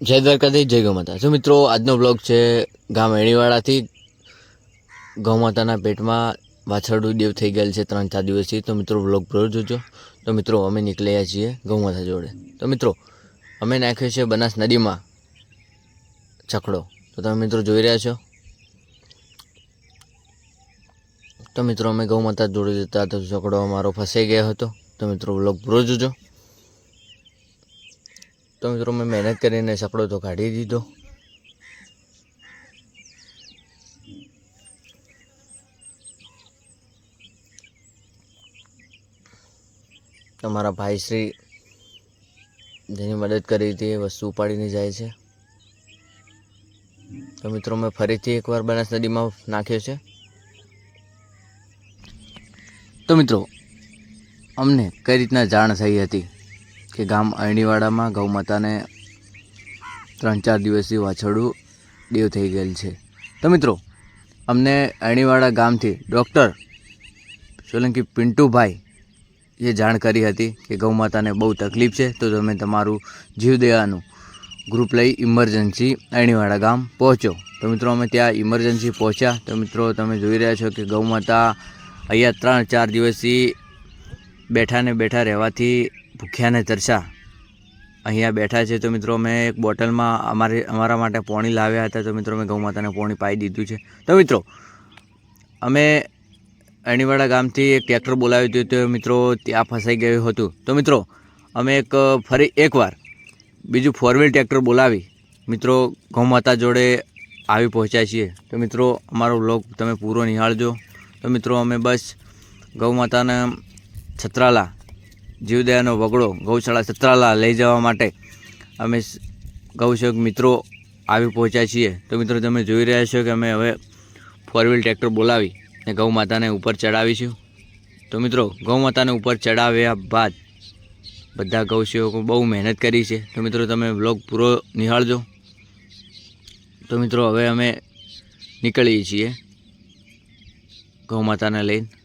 જય દ્વારકાથી જય ગૌમાતા જો મિત્રો, આજનો બ્લોગ છે ગામ એણીવાડાથી. ગૌમાતાના પેટમાં વાછરડું દેવ થઈ ગયેલ છે ત્રણ ચાર દિવસથી. તો મિત્રો બ્લોગ પૂરો જોજો. તો મિત્રો, અમે નીકળ્યા છીએ ગૌમાતા જોડે. તો મિત્રો, અમે નાખ્યો છે બનાસ નદીમાં છકડો તો તમે મિત્રો જોઈ રહ્યા છો. તો મિત્રો, અમે ગૌમાતા જોડે જતા તો છકડો અમારો ફસાઈ ગયો હતો. તો મિત્રો બ્લોગ પૂરો જોજો. તો મિત્રો મેં મહેનત કરીને સકડો તો કાઢી દીધો. તમારા ભાઈશ્રી જેની મદદ કરી હતી એ વસ્તુ ઉપાડીને જાય છે. તો મિત્રો, મેં ફરીથી એકવાર બનાસ નદીમાં નાખ્યો છે. તો મિત્રો, અમને કઈ રીતના જાણ થઈ હતી? કે ગામ અરણીવાડામાં ગૌમાતાને ત્રણ ચાર દિવસથી વાછરડું દેવ થઈ ગયેલ છે. તો મિત્રો, અમને અરણીવાડા ગામથી ડૉક્ટર સોલંકી પિન્ટુભાઈ એ જાણ કરી હતી કે ગૌમાતાને બહુ તકલીફ છે, તો તમે તમારું જીવદયાનું ગ્રુપ લઈ ઇમરજન્સી અણીવાડા ગામ પહોંચો. તો મિત્રો, અમે ત્યાં ઇમરજન્સી પહોંચ્યા. તો મિત્રો, તમે જોઈ રહ્યા છો કે ગૌમાતા અહીંયા ત્રણ ચાર દિવસથી બેઠાને બેઠા રહેવાથી ભૂખ્યા ને તરસા અહીંયા બેઠા છે તો મિત્રો મેં એક બોટલમાં અમારે, અમારા માટે પોણી લાવ્યા હતા તો મિત્રો મેં ગૌમાતાને પોણી પાઈ દીધું છે. તો મિત્રો, અમે અણીવાડા ગામથી એક ટ્રેક્ટર બોલાવ્યું હતું તો મિત્રો ત્યાં ફસાઈ ગયું હતું. તો મિત્રો, અમે એક, ફરી એકવાર બીજું ફોર વ્હીલ ટ્રેક્ટર બોલાવી. મિત્રો, ગૌમાતા જોડે આવી પહોંચ્યા છીએ. તો મિત્રો, અમારો વ્લોગ તમે પૂરો નિહાળજો. તો મિત્રો, અમે બસ ગૌમાતાના છત્રાલા જીવદયાનો વગડો ગૌશાળા સત્રાલા લઈ જવા માટે અમે ગૌસેવક મિત્રો આવી પહોંચ્યા છીએ. તો મિત્રો તમે જોઈ રહ્યા છો કે અમે હવે ફોર વ્હીલ ટ્રેક્ટર બોલાવી ને ગૌ માતાને ઉપર ચડાવીશું. તો મિત્રો, ગૌ માતાને ઉપર ચડાવ્યા બાદ બધા ગૌસેવકો બહુ મહેનત કરી છે. તો મિત્રો, તમે બ્લોગ પૂરો નિહાળજો. તો મિત્રો, હવે અમે નીકળીએ છીએ ગૌ માતાને લઈને.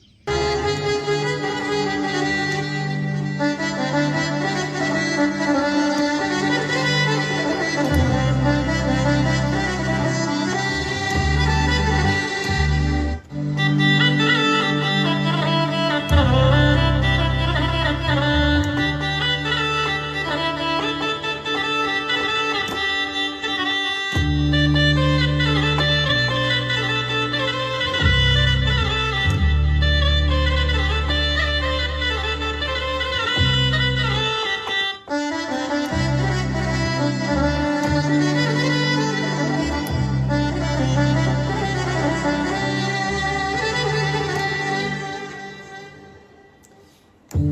મિત્રો,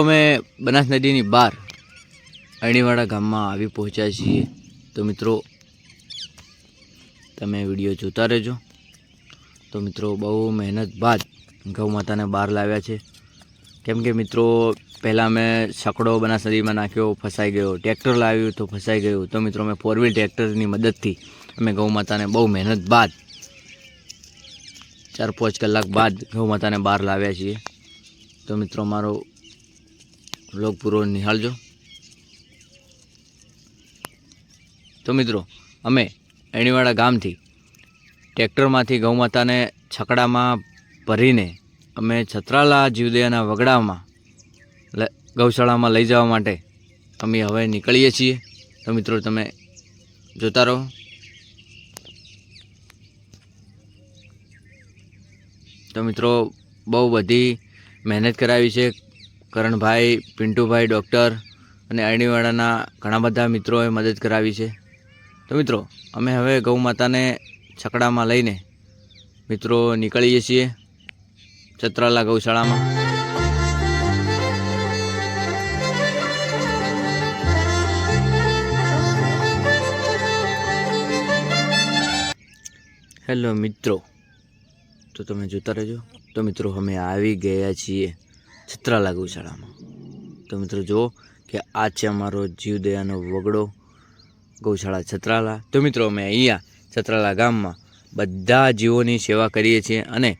અમે બનાસ નદીની બહાર અણીવાડા ગામમાં આવી પહોંચ્યા છીએ. તો મિત્રો, તમે વીડિયો જોતા રહેજો. તો મિત્રો, બહુ મહેનત બાદ ગૌ માતાને બહાર લાવ્યા છે. કેમ કે મિત્રો, પહેલાં મેં સકડો બનાસરીમાં નાખ્યો, ફસાઈ ગયો. ટ્રેક્ટર લાવ્યું તો ફસાઈ ગયું. તો મિત્રો, મેં ફોર વ્હીલ ટ્રેક્ટરની મદદથી અમે ગૌ માતાને બહુ મહેનત બાદ ચાર પાંચ કલાક બાદ ગૌ માતાને બહાર લાવ્યા છીએ. તો મિત્રો, મારો વ્લોગ પૂરો નિહાળજો. તો મિત્રો, અમે એણીવાડા ગામથી ટ્રેક્ટરમાંથી ગૌમાતાને છકડામાં ભરીને અમે છત્રાલા જીવદયાના વગડામાં ગૌશાળામાં લઈ જવા માટે અમે હવે નીકળીએ છીએ. તો મિત્રો તમે જોતા રહો. તો મિત્રો બહુ બધી મહેનત કરાવી છે. કરણભાઈ, પિન્ટુભાઈ, ડૉક્ટર અને અરણીવાડાના ઘણા બધા મિત્રોએ મદદ કરાવી છે. તો મિત્રો, અમે હવે ગૌ માતાને છકડામાં લઈને મિત્રો નીકળીએ છીએ ચત્રાલા ગૌશાળામાં. હેલો મિત્રો, તો તમે જોતા રહેજો. તો મિત્રો અમે આવી ગયા છીએ છત્રાલા ગૌશાળામાં. તો મિત્રો જુઓ કે આ છે અમારો જીવદયાનો વગડો ગૌશાળા છત્રાલા તો મિત્રો અમે અહીંયા છત્રાલા ગામમાં બધા જીવોની સેવા કરીએ છીએ અને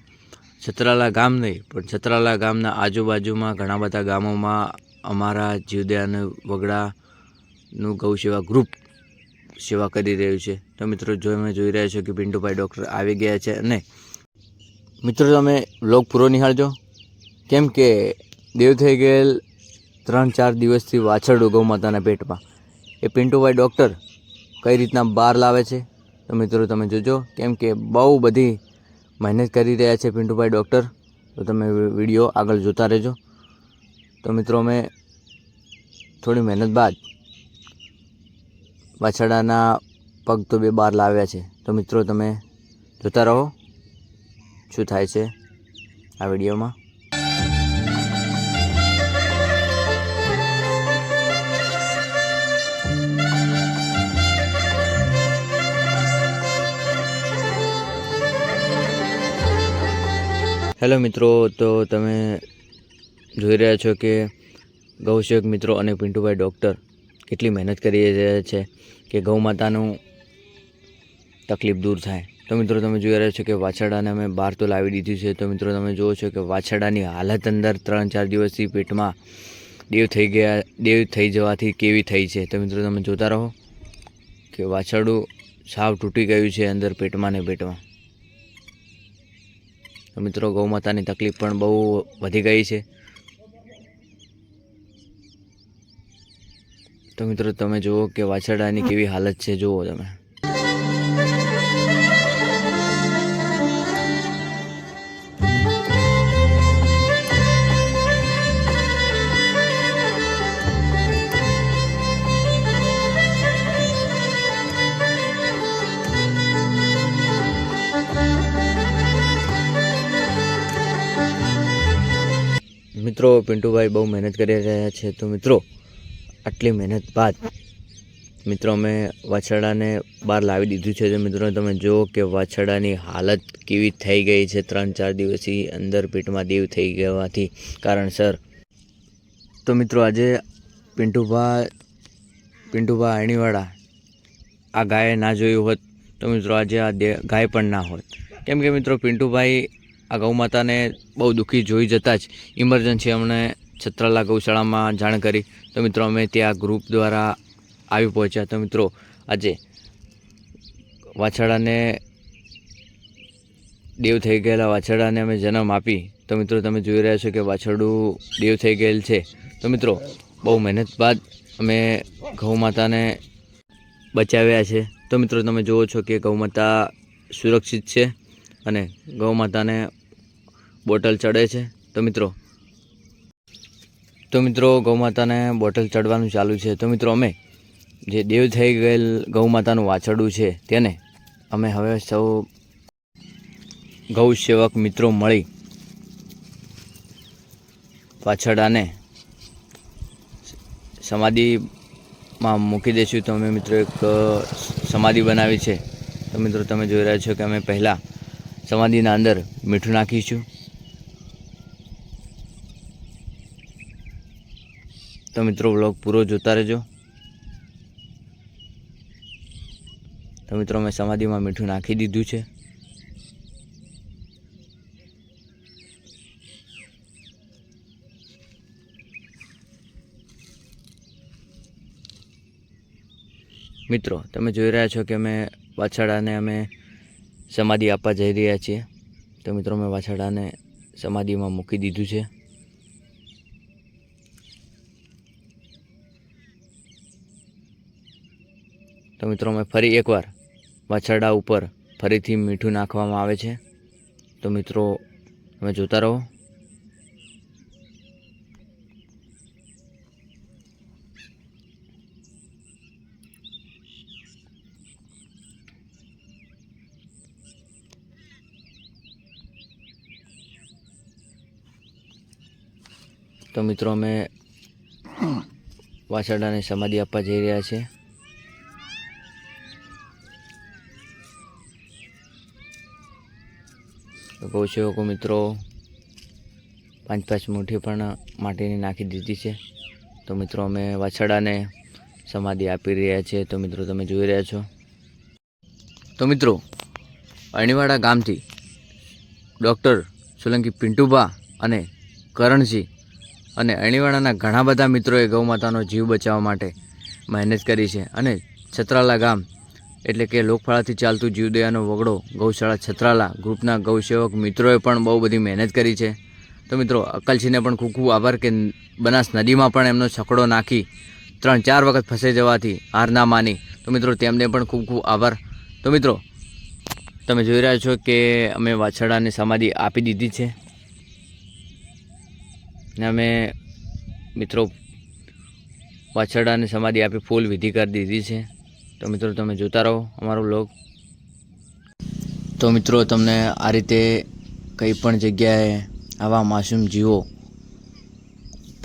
છત્રાલા ગામ નહીં, પણ છત્રાલા ગામના આજુબાજુમાં ઘણા બધા ગામોમાં અમારા જીવદયાન વગડાનું ગૌ સેવા ગ્રુપ સેવા કરી રહ્યું છે. તો મિત્રો, જો અમે જોઈ રહ્યા છો કે પિન્ટુભાઈ ડૉક્ટર આવી ગયા છે અને મિત્રો, તમે બ્લોગ પૂરો નિહાળજો. કેમ કે દેવ થઈ ગયેલ ત્રણ ચાર દિવસથી વાછરડું ગૌ માતાના પેટમાં. એ પિન્ટુભાઈ ડૉક્ટર કઈ રીતના બહાર લાવે છે? તો મિત્રો તમે જોજો, કેમ કે બહુ બધી મહેનત કરી રહ્યા છે પિન્ટુભાઈ ડૉક્ટર. તો તમે વીડિયો આગળ જોતા રહેજો. તો મિત્રો અમે થોડી મહેનત બાદ વાછડાના પગ તો બે બહાર લાવ્યા છે. તો મિત્રો તમે જોતા રહો, શું થાય છે આ વિડીયોમાં. હેલો મિત્રો, તો તમે જોઈ રહ્યા છો કે ગૌસેવક મિત્રો અને પિન્ટુભાઈ ડૉક્ટર કેટલી મહેનત કરી રહ્યા છે કે ગૌ માતાનું તકલીફ દૂર થાય. તો મિત્રો, તમે જોઈ રહ્યા છો કે વાછરડાને અમે બહાર તો લાવી દીધું છે. તો મિત્રો, તમે જુઓ છો કે વાછરડાની હાલત અંદર ત્રણ ચાર દિવસથી પેટમાં દેવ થઈ ગયા, દેવ થઈ જવાથી કેવી થઈ છે? તો મિત્રો, તમે જોતા રહો કે વાછરડું સાવ તૂટી ગયું છે અંદર પેટમાં ને પેટમાં. તો મિત્રો ગૌ માતાની તકલીફ પણ બહુ વધી ગઈ છે. તો મિત્રો, તમે જુઓ કે વાછરડાની કેવી હાલત છે, જુઓ તમે. મિત્રો, પિન્ટુભાઈ બહુ મહેનત કરી રહ્યા છે. તો મિત્રો, આટલી મહેનત બાદ મિત્રો, અમે વાછરડાને બહાર લાવી દીધું છે. તો મિત્રો, તમે જુઓ કે વાછરડાની હાલત કેવી થઈ ગઈ છે. ત્રણ ચાર દિવસથી અંદર પેટમાં દેવ થઈ ગયાથી કારણસર. તો મિત્રો, આજે પિન્ટુભા પિન્ટુભા આણીવાળા આ ગાયે ના જોયું હોત. તો મિત્રો, આજે આ ગાય પણ ના હોત. કેમ કે મિત્રો, પિન્ટુભાઈ આ ગૌ માતાને બહુ દુઃખી જોઈ જતાં જ ઇમરજન્સી અમને છત્રાલા ગૌશાળામાં જાણ કરી. તો મિત્રો, અમે ત્યાં ગ્રુપ દ્વારા આવી પહોંચ્યા. તો મિત્રો, આજે વાછરડાને દેવ થઈ ગયેલા, વાછરડાને અમે જન્મ આપી. તો મિત્રો, તમે જોઈ રહ્યા છો કે વાછરડું દેવ થઈ ગયેલ છે. તો મિત્રો, બહુ મહેનત બાદ અમે ગૌ માતાને બચાવ્યા છે. તો મિત્રો, તમે જુઓ છો કે ગૌ માતા સુરક્ષિત છે. અને ગૌ માતાને બોટલ ચડે છે. તો મિત્રો તો મિત્રો, ગૌ માતાને બોટલ ચડવાનું ચાલુ છે. તો મિત્રો, અમે જે દેવ થઈ ગયેલ ગૌ માતાનું વાછરડું છે, તેને અમે હવે સૌ ગૌ સેવક મિત્રો મળી વાછરડાને સમાધિમાં મૂકી દઈશું. તો અમે મિત્રો એક સમાધિ બનાવી છે. તો મિત્રો, તમે જોઈ રહ્યા છો કે અમે પહેલાં સમાધિના અંદર મીઠું નાખીશું. તો મિત્રો બ્લોગ પૂરો જોતા રહેજો. તો મિત્રો અમે સમાધિમાં મીઠું નાખી દીધું છે. મિત્રો, તમે જોઈ રહ્યા છો કે અમે વાછરડાને અમે સમાધિ આપવા જઈ રહ્યા છીએ. તો મિત્રો, મેં વાછરડાને સમાધિમાં મૂકી દીધું છે. તો મિત્રો, મેં ફરી એકવાર વાછરડા ઉપર ફરીથી મીઠું નાખવામાં આવે છે. તો મિત્રો, તમે જોતા રહો. તો મિત્રો, અમે વાછરડાને સમાધિ આપવા જઈ રહ્યા તો કહું છું મિત્રો પાંચ પાંચ મુઠ્ઠી પણ માટીની નાખી દીધી છે. તો મિત્રો, અમે વાછરડાને સમાધિ આપી રહ્યા છીએ. તો મિત્રો, તમે જોઈ રહ્યા છો. તો મિત્રો અણીવાડા ગામથી ડૉક્ટર સોલંકી પિન્ટુભા અને કરણસિંહ અને અણીવાડાના ઘણા બધા મિત્રોએ ગૌમાતાનો જીવ બચાવવા માટે મહેનત કરી છે. અને છત્રાલા ગામ એટલે કે લોકફાળાથી ચાલતું જીવદયાનો વગડો ગૌશાળા છત્રાલા ગ્રુપના ગૌસેવક મિત્રોએ પણ બહુ બધી મહેનત કરી છે. તો મિત્રો અકલસિંહને પણ ખૂબ ખૂબ આભાર કે બનાસ નદીમાં પણ એમનો છકડો નાખી ત્રણ ચાર વખત ફસાઈ જવાથી હાર ના માની. તો મિત્રો, તેમને પણ ખૂબ ખૂબ આભાર. તો મિત્રો, તમે જોઈ રહ્યા છો કે અમે વાછરડાને સમાધિ આપી દીધી છે. ને અમે મિત્રો વાછરડાને સમાધિ આપી ફૂલ વિધિ કરી દીધી છે. તો મિત્રો, તમે જોતા રહો અમારો બ્લોગ તો મિત્રો, તમને આ રીતે કંઈ પણ જગ્યાએ આવા માસૂમ જીવો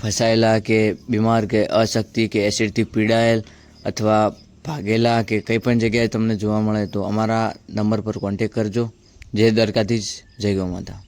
ફસાયેલા કે બીમાર કે અશક્તિ કે એસિડથી પીડાયેલ અથવા ભાગેલા કે કંઈ પણ જગ્યાએ તમને જોવા મળે તો અમારા નંબર પર કોન્ટેક કરજો. જે દરકાથી જ જય ગૌ માતા